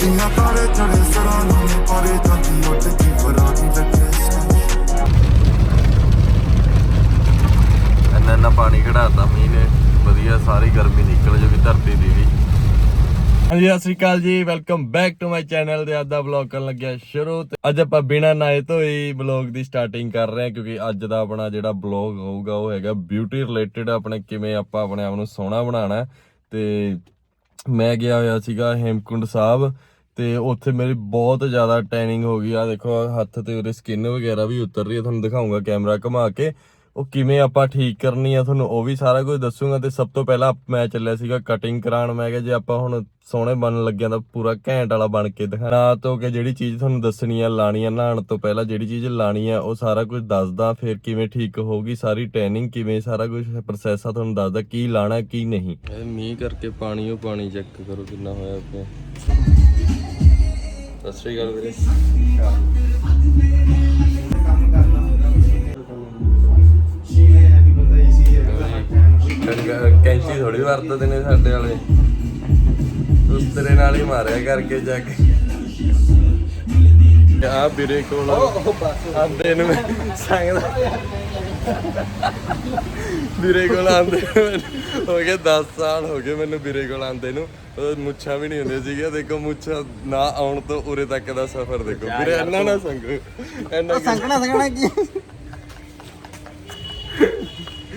ਦੀਆਂ ਤਾਰੇ ਚੜੇ ਸਰਾਂ ਨੂੰ ਪਾਰੇ ਜਾਂਦੀ ਉੱਡ ਕੇ ਫਰਾਰੀ ਲੱਗੇ ਸੀ ਇੰਨਾ ਇੰਨਾ ਪਾਣੀ ਘੜਾਤਾ ਮੀਂਹ ਨੇ। ਵਧੀਆ, ਸਾਰੀ ਗਰਮੀ ਨਿਕਲ ਜੂਗੀ ਧਰਤੀ ਦੀ ਵੀ। ਹਾਂਜੀ, ਸਤਿ ਸ੍ਰੀ ਅਕਾਲ ਜੀ। Welcome back to my channel ਦੇ ਅੱਜ ਦਾ ਵਲੌਗ ਕਰਨ ਲੱਗਿਆ ਸ਼ੁਰੂ ਤੇ ਅੱਜ ਆਪਾਂ ਬਿਨਾਂ ਨਾਏ ਤੋਂ ਹੀ ਵਲੌਗ ਦੀ ਸਟਾਰਟਿੰਗ ਕਰ ਰਹੇ ਹਾਂ ਕਿਉਂਕਿ ਅੱਜ ਦਾ ਆਪਣਾ ਜਿਹੜਾ ਵਲੌਗ ਹੋਊਗਾ ਉਹ ਹੈਗਾ ਬਿਊਟੀ ਰਿਲੇਟਡ ਆਪਣੇ ਕਿਵੇਂ ਆਪਾਂ ਆਪਣੇ ਆਪ ਨੂੰ ਸੋਹਣਾ ਬਣਾਉਣਾ ਤੇ ਮੈਂ ਗਿਆ ਹੋਇਆ ਸੀਗਾ ਹੇਮਕੁੰਡ ਸਾਹਿਬ ਤੇ ਉੱਥੇ ਮੇਰੀ ਬਹੁਤ ਜ਼ਿਆਦਾ ਟੈਨਿੰਗ ਹੋ ਗਈ। ਆ ਦੇਖੋ ਹੱਥ ਤੇ ਉਹਦੇ ਸਕਿਨ ਵਗੈਰਾ ਵੀ ਉਤਰ ਰਹੀ ਹੈ। ਤੁਹਾਨੂੰ ਦਿਖਾਉਂਗਾ ਕੈਮਰਾ ਘੁਮਾ ਕੇ। ਉਹ ਕਿਵੇਂ ਆਪਾਂ ਠੀਕ ਕਰਨੀ ਆ ਤੁਹਾਨੂੰ ਉਹ ਵੀ ਸਾਰਾ ਕੁਝ ਦੱਸੂਗਾ ਤੇ ਸਭ ਤੋਂ ਪਹਿਲਾਂ ਮੈਂ ਚੱਲਿਆ ਸੀਗਾ ਕਟਿੰਗ ਕਰਾਉਣ। ਮੈਂ ਕਿਹਾ ਜੇ ਆਪਾਂ ਹੁਣ ਸੋਹਣੇ ਬਣਨ ਲੱਗਿਆ ਤਾਂ ਪੂਰਾ ਘੈਂਟ ਵਾਲਾ ਬਣ ਕੇ ਦਿਖਾਣਾ ਤੋਂ ਕਿ ਜਿਹੜੀ ਚੀਜ਼ ਤੁਹਾਨੂੰ ਦੱਸਣੀ ਆ ਲਾਣੀ ਆ, ਨਹਾਉਣ ਤੋਂ ਪਹਿਲਾਂ ਜਿਹੜੀ ਚੀਜ਼ ਲਾਣੀ ਆ, ਉਹ ਸਾਰਾ ਕੁਝ ਦੱਸਦਾ, ਫਿਰ ਕਿਵੇਂ ਠੀਕ ਹੋਊਗੀ, ਸਾਰੀ ਟ੍ਰੇਨਿੰਗ ਕਿਵੇਂ, ਸਾਰਾ ਕੁਝ ਪ੍ਰੋਸੈਸ ਆ, ਤੁਹਾਨੂੰ ਦੱਸਦਾ ਕੀ ਲਾਣਾ ਕੀ ਨਹੀਂ। ਇਹ ਮੀਂਹ ਕਰਕੇ ਪਾਣੀ, ਉਹ ਪਾਣੀ ਚੈੱਕ ਕਰੋ ਕਿੰਨਾ ਹੋਇਆ ਪਿਆ। ਸਤਿ ਸ਼੍ਰੀ ਅਕਾਲ ਵੀਰੇ। ਕੈਂਚੀ ਥੋੜੀ ਵਰਤਦੇ ਨੇ ਸਾਡੇ ਵਾਲੇ। ਉਸ ਤੇਰੇ ਨਾਲ ਹੀ ਮਾਰਿਆ ਕਰਕੇ ਜਾ ਕੇ। ਆ ਵੀਰੇ ਕੋਲ ਆਂਦੇ ਨੂੰ ਸੰਗਦਾ। ਵੀਰੇ ਕੋਲ ਆਂਦੇ ਹੋ ਗਏ 10 ਸਾਲ ਹੋ ਗਏ ਮੈਨੂੰ ਵੀਰੇ ਕੋਲ ਆਂਦੇ ਨੂੰ। ਮੁੱਛਾਂ ਵੀ ਨਹੀਂ ਹੁੰਦੀਆਂ ਸੀਗੀਆਂ। ਦੇਖੋ ਮੁੱਛਾਂ ਨਾ ਆਉਣ ਤੋਂ ਉਰੇ ਤੱਕ ਦਾ ਸਫ਼ਰ ਦੇਖੋ। ਵੀਰੇ ਇੰਨਾ ਨਾ ਸੰਗੋ। ਇੰਨਾ ਸੰਕਣਾ ਸੰਕਣਾ ਕੀ?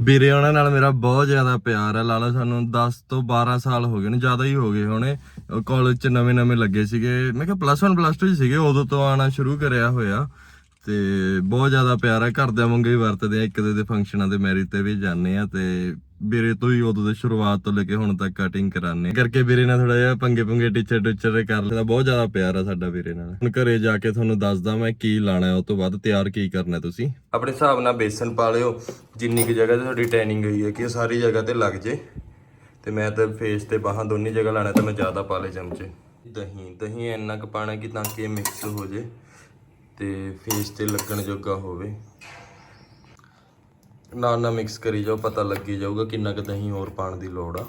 ਵੀਰੇ ਉਹਨਾਂ ਨਾਲ ਮੇਰਾ ਬਹੁਤ ਜ਼ਿਆਦਾ ਪਿਆਰ ਹੈ, ਲਾਲਾ ਸਾਨੂੰ 10 ਤੋਂ 12 ਸਾਲ ਹੋ ਗਏ ਨੇ, ਜ਼ਿਆਦਾ ਹੀ ਹੋ ਗਏ ਹੋਣੇ। ਕਾਲਜ ਚ ਨਵੇਂ ਨਵੇਂ ਲੱਗੇ ਸੀਗੇ। ਮੈਂ ਕਿਹਾ ਪਲੱਸ 1 ਪਲੱਸ 2 ਸੀਗੇ, ਉਦੋਂ ਤੋਂ ਆਣਾ ਸ਼ੁਰੂ ਕਰਿਆ ਹੋਇਆ। ਤੇ ਬਹੁਤ ਜ਼ਿਆਦਾ ਪਿਆਰ ਹੈ ਘਰਦਿਆਂ ਵਾਂਗੇ ਹੀ ਵਰਤਦੇ ਆ, ਇੱਕ ਦੂਜੇ ਦੇ ਫੰਕਸ਼ਨਾਂ ਦੇ ਮੈਰਿਜ ਤੇ ਵੀ ਜਾਂਦੇ ਆ ਤੇ ਵੀਰੇ ਤੋਂ ਹੀ ਉਦੋਂ ਦੇ ਸ਼ੁਰੂਆਤ ਤੋਂ ਲੈ ਕੇ ਹੁਣ ਤੱਕ ਕਟਿੰਗ ਕਰਾਨੇ ਕਰਕੇ ਵੀਰੇ ਨਾਲ ਥੋੜਾ ਜਿਹਾ ਪੰਗੇ ਪੰਗੇ ਟੀਚਰ ਟੀਚਰ ਕਰ ਲੈਦਾ ਬਹੁਤ ਜ਼ਿਆਦਾ ਪਿਆਰ ਆ ਸਾਡਾ ਵੀਰੇ ਨਾਲ। ਹੁਣ ਘਰੇ ਜਾ ਕੇ ਤੁਹਾਨੂੰ ਦੱਸਦਾ ਮੈਂ ਕੀ ਲਾਣਾ ਹੈ ਤੋਂ ਬਾਅਦ ਤਿਆਰ ਕੀ ਕਰਨਾ ਤੁਸੀਂ। ਆਪਣੇ ਹਿਸਾਬ ਨਾਲ ਬੇਸਨ ਪਾ ਲਿਓ। ਜਿੰਨੀ ਕੁ ਜਗ੍ਹਾ ਤੇ ਤੁਹਾਡੀ ਟੈਨਿੰਗ ਹੋਈ ਹੈ ਕਿ ਇਹ ਸਾਰੀ ਜਗ੍ਹਾ ਤੇ ਲੱਗ ਜੇ। ਤੇ ਮੈਂ ਤਾਂ ਫੇਸ ਤੇ ਬਾਹਾਂ ਦੋਨੀ ਜਗ੍ਹਾ ਲਾਣਾ ਤਾਂ ਮੈਂ ਜ਼ਿਆਦਾ ਪਾ ਲਏ ਚਮਚੇ। ਦਹੀਂ ਦਹੀਂ ਇੰਨਾ ਕੁ ਪਾਣਾ ਕਿ ਤਾਂ ਕਿ ਮਿਕਸ ਹੋ ਜੇ। ਤੇ ਫੇਸ ਤੇ ਲੱਗਣ ਜੋਗਾ ਹੋਵੇ। ਨਾ ਨਾ ਮਿਕਸ ਕਰੀ ਜਾਓ, ਪਤਾ ਲੱਗੀ ਜਾਊਗਾ ਕਿੰਨਾ ਕੁ ਦਹੀਂ ਹੋਰ ਪਾਣ ਦੀ ਲੋੜ ਆ।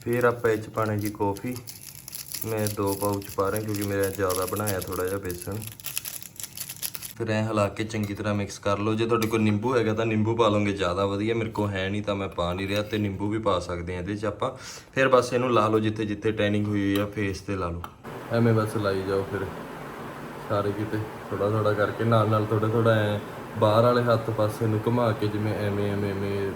ਫਿਰ ਆਪਾਂ ਇਹ ਚ ਪਾਣੇ ਜੀ ਕੌਫੀ ਮੈਂ ਦੋ ਪਾਊਚ ਪਾ ਰਿਹਾ ਕਿਉਂਕਿ ਮੇਰਾ ਜ਼ਿਆਦਾ ਬਣਾਇਆ ਥੋੜਾ ਜਿਹਾ ਬੇਸਨ। ਫਿਰ ਐ ਹਿਲਾ ਕੇ ਚੰਗੀ ਤਰ੍ਹਾਂ ਮਿਕਸ ਕਰ ਲਓ। ਜੇ ਤੁਹਾਡੇ ਕੋਲ ਨਿੰਬੂ ਹੈਗਾ ਤਾਂ ਨਿੰਬੂ ਪਾ ਲਓਗੇ, ਜ਼ਿਆਦਾ ਵਧੀਆ। ਮੇਰੇ ਕੋਲ ਹੈ ਨਹੀਂ ਤਾਂ ਮੈਂ ਪਾ ਨਹੀਂ ਰਿਹਾ ਤੇ ਨਿੰਬੂ ਵੀ ਪਾ ਸਕਦੇ ਆ ਇਹਦੇ 'ਚ ਆਪਾਂ। ਫਿਰ ਬਸ ਇਹਨੂੰ ਲਾ ਲਓ ਜਿੱਥੇ ਜਿੱਥੇ ਟੈਨਿੰਗ ਹੋਈ ਹੋਈ ਆ ਫੇਸ ਤੇ ਲਾ ਲਓ। ਐਵੇਂ ਬਸ ਲਾਈ ਜਾਓ ਫਿਰ। ਸਾਰੇ ਕਿਤੇ ਥੋੜਾ ਥੋੜਾ ਕਰਕੇ ਨਾਲ ਨਾਲ ਥੋੜਾ ਥੋੜਾ ਐ ਬਾਹਰ ਵਾਲੇ ਹੱਥ ਪਾਸੇ ਨੂੰ ਘੁਮਾ ਕੇ ਜਿਵੇਂ ਐਵੇਂ ਐਵੇਂ ਐਵੇਂ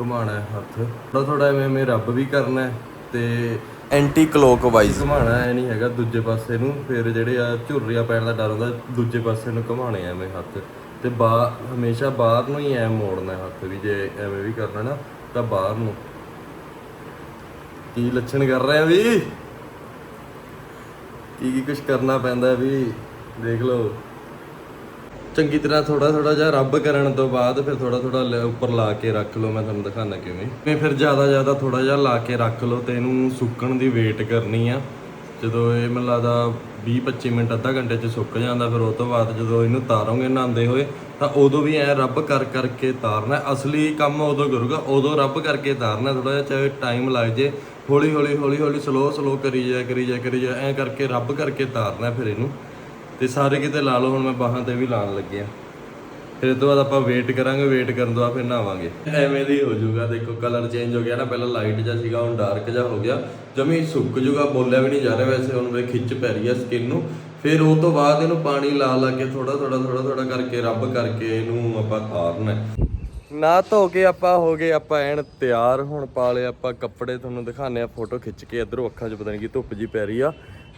ਘੁਮਾਣਾ ਹੈ ਹੱਥ। ਥੋੜਾ ਥੋੜਾ ਐਵੇਂ ਐਵੇਂ ਰੱਬ ਵੀ ਕਰਨਾ ਹੈ ਤੇ ਐਂਟੀ ਕਲੋਕਵਾਈਜ਼ ਘੁਮਾਣਾ ਐ ਨਹੀਂ ਹੈਗਾ ਦੂਜੇ ਪਾਸੇ ਨੂੰ ਫਿਰ ਜਿਹੜੇ ਆ ਝੁਰਰੀਆਂ ਪੈਣ ਦਾ ਡਰ ਹੁੰਦਾ ਦੂਜੇ ਪਾਸੇ ਨੂੰ ਘੁਮਾਣੇ ਐਵੇਂ ਹੱਥ। ਤੇ ਬਾ ਹਮੇਸ਼ਾ ਬਾਹਰ ਨੂੰ ਹੀ ਐ ਮੋੜਨਾ ਹੈ ਹੱਥ ਵੀ ਜੇ ਐਵੇਂ ਵੀ ਕਰਨਾ ਨਾ ਤਾਂ ਬਾਹਰ ਨੂੰ। ਕੀ ਲੱਛਣ ਕਰ ਰਹੇ ਆ ਵੀ? ਕੀ ਕੀ ਕੁਝ ਕਰਨਾ ਪੈਂਦਾ ਵੀ, ਦੇਖ ਲਓ। ਚੰਗੀ ਤਰ੍ਹਾਂ ਥੋੜਾ ਥੋੜਾ ਜਿਹਾ ਰੱਬ ਕਰਨ ਤੋਂ ਬਾਅਦ ਫਿਰ ਥੋੜਾ ਥੋੜਾ ਉੱਪਰ ਲਾ ਕੇ ਰੱਖ ਲਓ, ਮੈਂ ਤੁਹਾਨੂੰ ਦਿਖਾਣਾ ਕਿਵੇਂ। ਤੇ ਫਿਰ ਜ਼ਿਆਦਾ ਜ਼ਿਆਦਾ ਥੋੜਾ ਜਿਹਾ ਲਾ ਕੇ ਰੱਖ ਲਓ ਤੇ ਇਹਨੂੰ ਸੁੱਕਣ ਦੀ ਵੇਟ ਕਰਨੀ ਆ। ਜਦੋਂ ਇਹ ਮੈਨੂੰ ਲੱਗਦਾ 20 25 ਮਿੰਟ, ਅੱਧਾ ਘੰਟੇ ਚ ਸੁੱਕ ਜਾਂਦਾ, ਫਿਰ ਉਹ ਤੋਂ ਬਾਅਦ ਜਦੋਂ ਇਹਨੂੰ ਤਾਰੋਗੇ, ਨਹਾਉਂਦੇ ਹੋਏ ਤਾਂ ਉਦੋਂ ਵੀ ਐ ਰੱਬ ਕਰ ਕਰਕੇ ਤਾਰਨਾ ਅਸਲੀ ਕੰਮ ਉਦੋਂ ਕਰੂਗਾ, ਉਦੋਂ ਰੱਬ ਕਰਕੇ ਤਾਰਨਾ ਥੋੜਾ ਜਿਹਾ ਚਾਹੇ ਟਾਈਮ ਲੱਗ ਜੇ, ਹੌਲੀ ਹੌਲੀ ਹੌਲੀ ਹੌਲੀ ਸਲੋ ਸਲੋ ਕਰੀ ਜਾ ਕਰੀ ਜਾ ਕਰੀ ਜਾ ਐ ਕਰਕੇ ਰੱਬ ਕਰਕੇ ਤਾਰਨਾ ਫਿਰ ਇਹਨੂੰ। ਤੇ ਸਾਰੇ ਕਿਤੇ ਲਾ ਲਓ, ਹੁਣ ਮੈਂ ਬਾਹਾਂ ਤੇ ਵੀ ਲਾਣ ਲੱਗਿਆ। ਫਿਰ ਤੋਂ ਬਾਅਦ ਆਪਾਂ ਵੇਟ ਕਰਾਂਗੇ ਵੇਟ ਕਰਨ ਤੋਂ ਬਾਅਦ ਫਿਰ ਨਹਾਵਾਂਗੇ। ਐਵੇਂ ਦੀ ਹੋ ਜਾਊਗਾ। ਦੇਖੋ ਕਲਰ ਚੇਂਜ ਹੋ ਗਿਆ ਨਾ, ਪਹਿਲਾਂ ਲਾਈਟ ਜਿਹਾ ਸੀਗਾ, ਹੁਣ ਡਾਰਕ ਜਿਹਾ ਹੋ ਗਿਆ। ਜਮੀ ਸੁੱਕ ਜਾਊਗਾ, ਬੋਲਿਆ ਵੀ ਨਹੀਂ ਜਾ ਰਿਹਾ ਵੈਸੇ, ਹੁਣ ਮੇਰੇ ਖਿੱਚ ਪੈ ਰਹੀ ਹੈ ਸਕਿਨ ਨੂੰ। ਫਿਰ ਉਹ ਤੋਂ ਬਾਅਦ ਇਹਨੂੰ ਪਾਣੀ ਲਾ ਲਾ ਕੇ ਥੋੜਾ ਥੋੜਾ ਥੋੜਾ ਥੋੜਾ ਕਰਕੇ, ਰੱਬ ਕਰਕੇ ਇਹਨੂੰ ਆਪਾਂ ਤਾਰਨਾ ਨਾ ਧੋ ਕੇ ਆਪਾਂ ਹੋ ਗਏ, ਆਪਾਂ ਐਨ ਤਿਆਰ। ਹੁਣ ਪਾ ਲਏ ਆਪਾਂ ਕੱਪੜੇ, ਤੁਹਾਨੂੰ ਦਿਖਾਣੇ ਆ ਫੋਟੋ ਖਿੱਚ ਕੇ ਇਧਰੋਂ ਅੱਖਾਂ 'ਚ ਪਤਾ ਨਹੀਂ ਕੀ ਧੁੱਪ ਜੀ ਪੈ ਰਹੀ ਆ।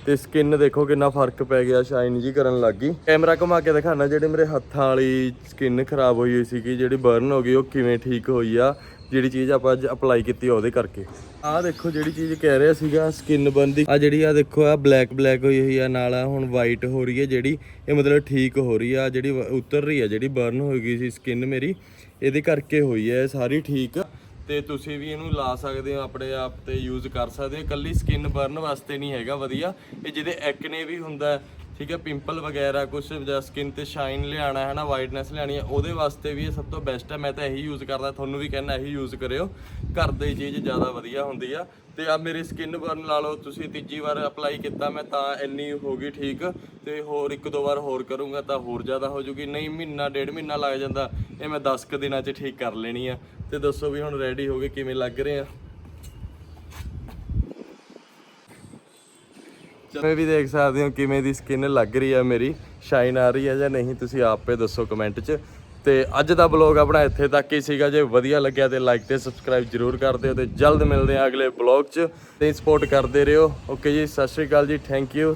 ਤੇ ਸਕਿਨ ਦੇਖੋ ਕਿੰਨਾ ਫ਼ਰਕ ਪੈ ਗਿਆ ਸ਼ਾਈਨ ਜੀ ਕਰਨ ਲੱਗ ਗਈ। ਕੈਮਰਾ ਘੁਮਾ ਕੇ ਦਿਖਾਣਾ ਜਿਹੜੇ ਮੇਰੇ ਹੱਥਾਂ ਵਾਲੀ ਸਕਿਨ ਖਰਾਬ ਹੋਈ ਹੋਈ ਸੀਗੀ, ਜਿਹੜੀ ਬਰਨ ਹੋ ਗਈ, ਉਹ ਕਿਵੇਂ ਠੀਕ ਹੋਈ ਆ, ਜਿਹੜੀ ਚੀਜ਼ ਆਪਾਂ ਅੱਜ ਅਪਲਾਈ ਕੀਤੀ ਆ ਉਹਦੇ ਕਰਕੇ। ਆਹ ਦੇਖੋ ਜਿਹੜੀ ਚੀਜ਼ ਕਹਿ ਰਿਹਾ ਸੀਗਾ ਸਕਿਨ ਬਰਨ ਦੀ ਆ ਜਿਹੜੀ ਆ ਦੇਖੋ ਆ ਬਲੈਕ ਬਲੈਕ ਹੋਈ ਹੋਈ ਆ, ਨਾਲ ਆ ਹੁਣ ਵਾਈਟ ਹੋ ਰਹੀ ਹੈ ਜਿਹੜੀ, ਇਹ ਮਤਲਬ ਠੀਕ ਹੋ ਰਹੀ ਆ, ਜਿਹੜੀ ਉਤਰ ਰਹੀ ਆ, ਜਿਹੜੀ ਬਰਨ ਹੋ ਗਈ ਸੀ ਸਕਿਨ ਮੇਰੀ, ਇਹਦੇ ਕਰਕੇ ਹੋਈ ਹੈ ਇਹ ਸਾਰੀ ਠੀਕ। ਤੇ ਤੁਸੀਂ ਵੀ ਇਹਨੂੰ ਲਾ ਸਕਦੇ ਹੋ ਆਪਣੇ ਆਪ ਤੇ ਯੂਜ਼ ਕਰ ਸਕਦੇ ਹੋ। ਕੱਲੀ ਸਕਿਨ ਬਰਨ ਵਾਸਤੇ ਨਹੀਂ ਹੈਗਾ ਵਧੀਆ। ਇਹ ਜਿਹਦੇ ਐਕਨੇ ਵੀ ਹੁੰਦਾ ਠੀਕ ਹੈ ਪਿੰਪਲ ਵਗੈਰਾ ਕੁਝ ਜਾਂ ਸਕਿਨ ਤੇ ਸ਼ਾਈਨ ਲਿਆਣਾ ਹੈ ਨਾ ਵਾਈਟਨੈਸ ਲਿਆਣੀ ਹੈ, ਉਹਦੇ ਵਾਸਤੇ ਵੀ ਇਹ ਸਭ ਤੋਂ ਬੈਸਟ ਹੈ। ਮੈਂ ਤਾਂ ਇਹੀ ਯੂਜ਼ ਕਰਦਾ, ਤੁਹਾਨੂੰ ਵੀ ਕਹਿੰਦਾ ਇਹੀ ਯੂਜ਼ ਕਰਿਓ। ਘਰ ਦੀ ਚੀਜ਼ ਜ਼ਿਆਦਾ ਵਧੀਆ ਹੁੰਦੀ ਆ। ਤੇ ਆ ਮੇਰੀ ਸਕਿਨ ਬਰਨ ਲਾ ਲਓ, ਤੁਸੀਂ ਤੀਜੀ ਵਾਰ ਅਪਲਾਈ ਕੀਤਾ, ਮੈਂ ਤਾਂ ਇੰਨੀ ਹੋ ਗਈ ਠੀਕ। ਤੇ ਹੋਰ ਇੱਕ ਦੋ ਵਾਰ ਹੋਰ ਕਰੂੰਗਾ ਤਾਂ ਹੋਰ ਜ਼ਿਆਦਾ ਹੋ ਜੂਗੀ। ਨਹੀਂ, ਮਹੀਨਾ, ਡੇਢ ਮਹੀਨਾ ਲੱਗ ਜਾਂਦਾ, ਇਹ ਮੈਂ 10 ਕੁ ਦਿਨਾਂ 'ਚ ਠੀਕ ਕਰ ਲੈਣੀ ਆ। ਤੇ ਦੱਸੋ ਵੀ ਹੁਣ ਰੈਡੀ ਹੋ ਗਏ, ਕਿਵੇਂ ਲੱਗ ਰਹੇ ਆ? ਜਿਵੇਂ ਵੀ ਦੇਖ ਸਕਦੇ ਹੋ ਕਿਵੇਂ ਦੀ ਸਕਿਨ ਲੱਗ ਰਹੀ ਹੈ ਮੇਰੀ ਸ਼ਾਈਨ ਆ ਰਹੀ ਹੈ ਜਾਂ ਨਹੀਂ, ਤੁਸੀਂ ਆਪੇ ਦੱਸੋ ਕਮੈਂਟ 'ਚ। ਤੇ ਅੱਜ ਦਾ ਬਲੌਗ ਆਪਣਾ ਇੱਥੇ ਤੱਕ ਹੀ ਸੀਗਾ। ਜੇ ਵਧੀਆ ਲੱਗਿਆ ਤੇ ਲਾਈਕ ਤੇ ਸਬਸਕ੍ਰਾਈਬ ਜਰੂਰ ਕਰ ਦਿਓ ਤੇ ਜਲਦ ਮਿਲਦੇ ਆ ਅਗਲੇ ਬਲੌਗ 'ਚ। ਤੇ ਸਪੋਰਟ ਕਰਦੇ ਰਹੋ। ਓਕੇ ਜੀ, ਸਤਿ ਸ਼੍ਰੀ ਅਕਾਲ ਜੀ ਥੈਂਕ ਯੂ